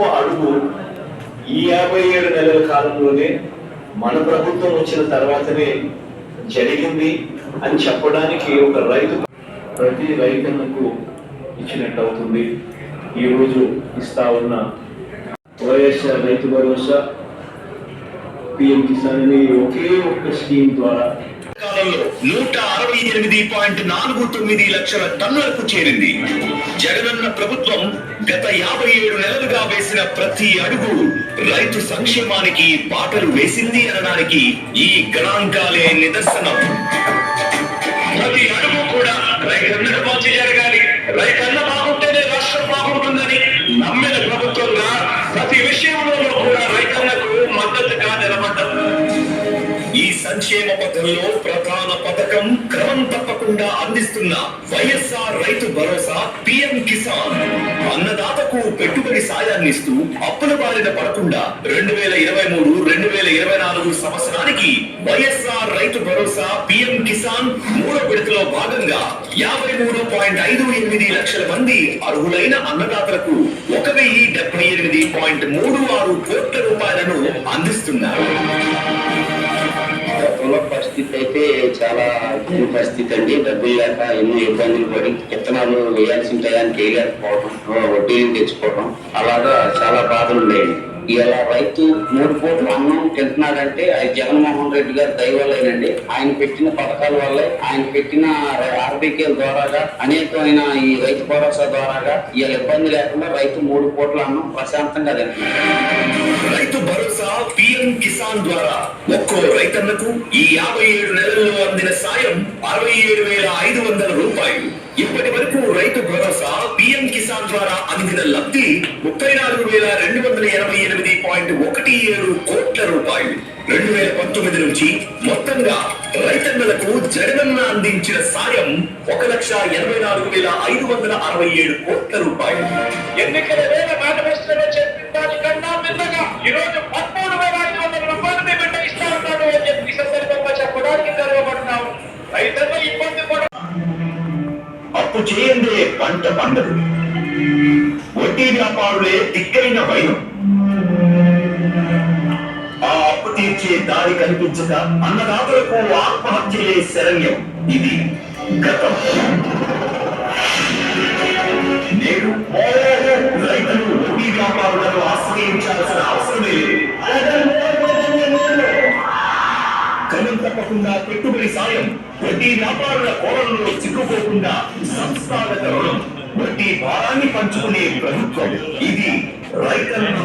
గొప్ప అడుగు ఈ యాభై ఏడు నెలల కాలంలోనే మన ప్రభుత్వం వచ్చిన తర్వాతనే జరిగింది అని చెప్పడానికి ఒక రైతు ప్రతి రైతన్నకు ఇచ్చినట్టు అవుతుంది ఈరోజు ఇస్తా ఉన్న వైఎస్ఆర్ రైతు భరోసా పిఎం కిసాన్ అనే ఒకే ఒక్క స్కీమ్ ద్వారా కాలంలో నూట అరవై ఎనిమిది పాయింట్ నాలుగు తొమ్మిది లక్షల టన్నులకు చేరింది. జగనన్న ప్రభుత్వం గత యాభై ఏడు నెలలుగా వేసిన ప్రతి అడుగు రైతు సంక్షేమానికి బాటలు వేసింది అనడానికి ఈ గణాంకాలే నిదర్శనం. ప్రతి అడుగు కూడా రైతన్నకు మంచి జరగాలి. రైతన్న బాగుంటేనే రాష్ట్రం బాగుంటుందని నమ్మిన ప్రభుత్వంగా ప్రతి విషయంలో కూడా రైతన్నకు మద్దతుగా నిలబడ్డం సంక్షేమ పథంలో ప్రధాన పథకం క్రమం తప్పకుండా అందిస్తున్న వైఎస్ఆర్ రైతు భరోసా పిఎం కిసాన్. అన్నదాతకు పెట్టుబడి సాయాన్ని ఇస్తూ అప్పుల బారిన పడకుండా రెండు వేల ఇరవై మూడు రెండు వేల ఇరవై నాలుగు సంవత్సరానికి వైఎస్ఆర్ రైతు భరోసా పిఎం కిసాన్ మూడో విడతలో భాగంగా యాభై మూడు పాయింట్ ఐదు ఎనిమిది లక్షల మంది అర్హులైన అన్నదాతలకు ఒక వెయ్యి డెబ్బై ఎనిమిది పాయింట్ మూడు ఆరు కోట్ల రూపాయలను అందిస్తున్నారు. పరిస్థితి అయితే చాలా ఇబ్బంది పరిస్థితి అండి. డబ్బులు లేక ఎన్నో ఇబ్బందులు పడి విత్తనాలు వేయాల్సిన టయానికి వేయలేకపోవడం వడ్డీలు తెచ్చుకోవడం అలాగా చాలా బాధలు ఉన్నాయండి. ఇలా రైతు మూడు కోట్ల అన్నం తింటున్నాడంటే అది జగన్మోహన్ రెడ్డి గారి దయ ఆయన పెట్టిన పథకాల వల్లే ఆయన పెట్టిన ఆర్బీకేల ద్వారాగా అనేకమైన ఈ రైతు భరోసా ద్వారాగా ఇలా ఇబ్బంది లేకుండా రైతు మూడు కోట్ల అన్నం ప్రశాంతంగా తింటున్నాడు. రైతు భరోసా పిఎం కిసాన్ ద్వారా. ఒక్కో రైతన్నకు ఈ యాభై ఏడు నెలల్లో అందిన సాయం అరవై ఏడు వేల ఐదు వందల రూపాయలు. ఇప్పటి వరకు రైతు భరోసా పిఎం కిసాన్ ద్వారా అందిన లబ్ధి ముప్పై నాలుగు వేల రెండు వందల ఎనభై ఎనిమిది పాయింట్ ఒకటి ఏడు కోట్ల రూపాయలు. రెండు వేల పంతొమ్మిది నుంచి మొత్తంగా రైతన్నలకు జగనన్న అందించిన సాయం ఒక లక్ష ఎనభై నాలుగు వేల ఐదు వందల అరవై ఏడు కోట్ల రూపాయలు. ఎన్నికల వేల మేనిఫెస్టోలో చెప్పిన దానికన్నా మిన్నగా ఈ రోజు పదమూడు వేల ఐదు వందల రూపాయలు మీ బిడ్డ ఇస్తా అని చెప్పి ఈ సందర్భంగా చెప్పడానికి గర్వపడుతున్నాం రైతులు ఇబ్బంది పడ అప్పు చేయందే పంట పండదు. వడ్డీ వ్యాపారులే దిక్కైన వైనం. తీర్చే దారి కనిపించక అన్నదాతలకు ఆత్మహత్యలే శరణ్యం. ఇది గతం. నేడు రైతులు వడ్డీ వ్యాపారులను ఆశ్రయించాల్సిన అవసరమే లేదు. క్రమం తప్పకుండా పెట్టుబడి సాయం వడ్డీ వ్యాపారుల కోణంలో చిక్కుకోకుండా సంస్థాగత రుణం వడ్డీ భారాన్ని పంచుకునే ప్రభుత్వం. ఇది రైతులను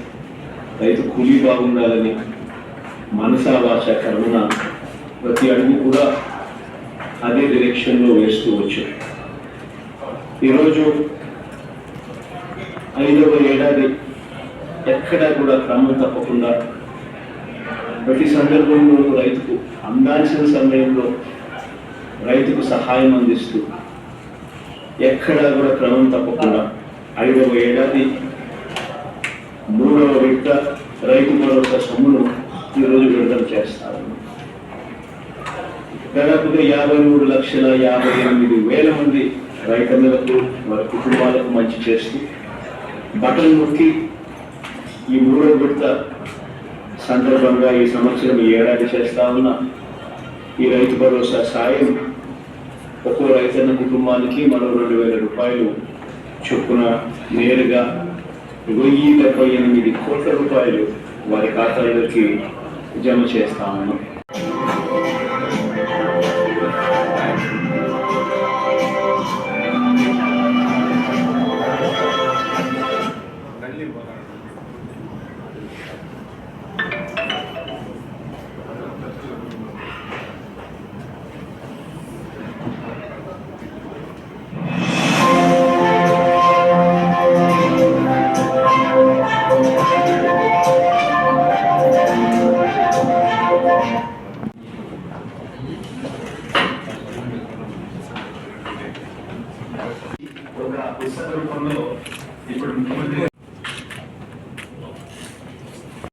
రైతు కూలీ బాగుండాలని మనసా భాష కర్మన ప్రతి అడుగు కూడా అదే డైరెక్షన్లో వేస్తూ వచ్చాం. ఈరోజు ఐదవ ఏడాది ఎక్కడా కూడా క్రమం తప్పకుండా ప్రతి సందర్భంలో రైతుకు అందాల్సిన సమయంలో రైతుకు సహాయం అందిస్తూ ఎక్కడా కూడా క్రమం తప్పకుండా ఐదవ ఏడాది మూడవ విడత రైతు భరోసా సొమ్మును ఈరోజు విడుదల చేస్తారు. దాదాపుగా యాభై మూడు లక్షల యాభై ఎనిమిది వేల మంది రైతన్నలకు వారి కుటుంబాలకు మంచి చేస్తూ బట్టలు నొక్కి ఈ మూడవ విడత సందర్భంగా ఈ సంవత్సరం ఏడాది చేస్తా ఉన్న ఈ రైతు భరోసా సాయం ఒక్కో రైతన్న కుటుంబానికి మరో రెండు వేల రూపాయలు చొప్పున నేరుగా వెయ్యి డెబ్బై ఎనిమిది కోట్ల రూపాయలు వారి ఖాతాలోకి జమ చేస్తామని పుస్తక రూపంలో ఇప్పుడు ముఖ్యమంత్రి